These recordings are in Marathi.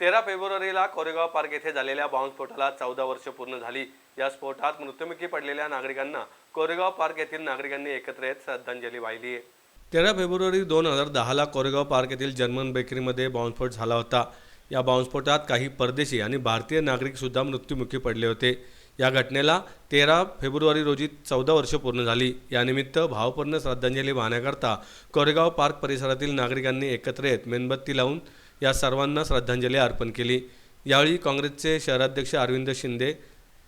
तेरा फेब्रुवारीला कोरेगाव पार्क येथे झालेल्या बॉम्बस्फोटाला चौदा वर्ष पूर्ण झाली. या स्फोटात मृत्युमुखी पडलेल्या नागरिकांना कोरेगाव पार्क येथील नागरिकांनी एकत्र येत श्रद्धांजली वाहिली. आहे तेरा फेब्रुवारी दोन हजार दहाला कोरेगाव पार्क येथील जर्मन बेकरीमध्ये बॉम्बस्फोट झाला होता. या बॉम्बस्फोटात काही परदेशी आणि भारतीय नागरिकसुद्धा मृत्युमुखी पडले होते. या घटनेला तेरा फेब्रुवारी रोजी चौदा वर्ष पूर्ण झाली. यानिमित्त भावपूर्ण श्रद्धांजली वाहण्याकरता कोरेगाव पार्क परिसरातील नागरिकांनी एकत्र येत मेणबत्ती लावून या सर्वांना श्रद्धांजली अर्पण केली. यावेळी काँग्रेसचे शहराध्यक्ष अरविंद शिंदे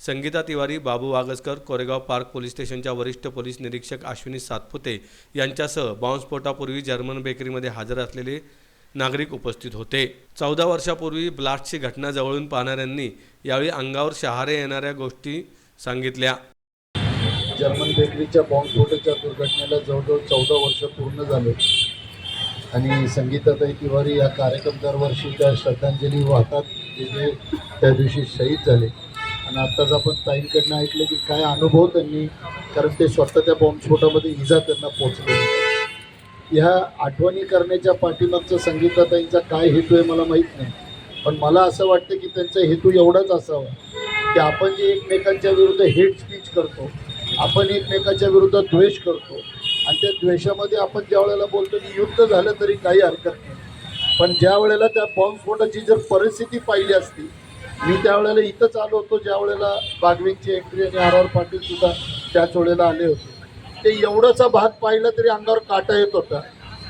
संगीता तिवारी बाबू वागसकर कोरेगाव पार्क पोलीस स्टेशनच्या वरिष्ठ पोलीस निरीक्षक अश्विनी सातपुते यांच्यासह बॉम्बस्फोटापूर्वी जर्मन बेकरीमध्ये हजर असलेले नागरिक उपस्थित होते. चौदा वर्षापूर्वी ब्लास्टची घटना जवळून पाहणाऱ्यांनी यावेळी अंगावर शहारे येणाऱ्या गोष्टी सांगितल्या. जर्मन बेकरीच्या बॉम्बस्फोटाच्या दुर्घटनेला जवळजवळ चौदा वर्ष पूर्ण झाले. आणि संगीताताई तिवारी या कार्यक्रम दरवर्षी त्या श्रद्धांजली वाहतात जे जे त्या दिवशी शहीद झाले. आणि आत्ताच आपण ताईंकडनं ऐकलं की काय अनुभव त्यांनी कारण ते स्वतः त्या बॉम्बस्फोटामध्ये इजा त्यांना पोचले ह्या आठवणी करण्याच्या पाठीमागचा संगीताताईंचा काय हेतू आहे मला माहीत नाही. पण मला असं वाटतं की त्यांचा हेतू एवढाच असावा की आपण जे एकमेकांच्या विरुद्ध हेट स्पीच करतो आपण एकमेकाच्या विरुद्ध द्वेष करतो आणि त्या द्वेषामध्ये आपण ज्या वेळेला बोलतो की युद्ध झालं तरी काही हरकत नाही. पण ज्या वेळेला त्या बॉम्बस्फोटाची जर परिस्थिती पाहिली असती मी त्यावेळेला इथंच आलो होतो ज्या वेळेला बागवेंची एंट्री आणि आर आर पाटील सुद्धा त्याच वेळेला आले होते. ते एवढाचा भाग पाहिला तरी अंगावर काटा येत होता.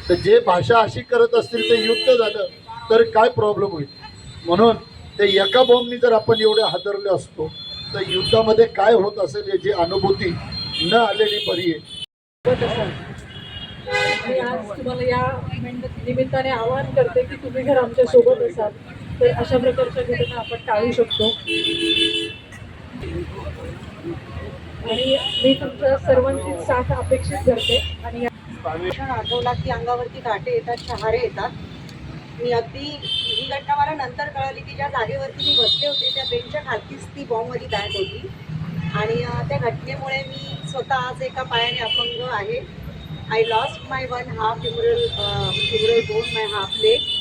तर जे भाषा अशी करत असतील ते युद्ध झालं तर काय प्रॉब्लेम होईल? म्हणून ते एका बॉम्बनी जर आपण एवढे हादरले असतो तर युद्धामध्ये काय होत असेल याची अनुभूती न आलेली बरी आहे. मी आज तुम्हाला या निमित्ताने आवाहन करते की तुम्ही जर आमच्यासोबत असाल तर अशा प्रकारच्या घटना आपण टाळू शकतो. आणि मी तुमच्या सर्वांची साथ अपेक्षित करते. आणि आठवला की अंगावरती काटे येतात शहारे येतात. मी अगदी ही घटना मला नंतर कळाली की ज्या जागेवरती मी बसले होते त्या बेंचच्या खालतीच ती बॉम्बमध्ये बॅग होती. आणि त्या घटनेमुळे मी स्वतः आज एका पायाने अपंग आहे. I lost my one half femoral femoral bone my half leg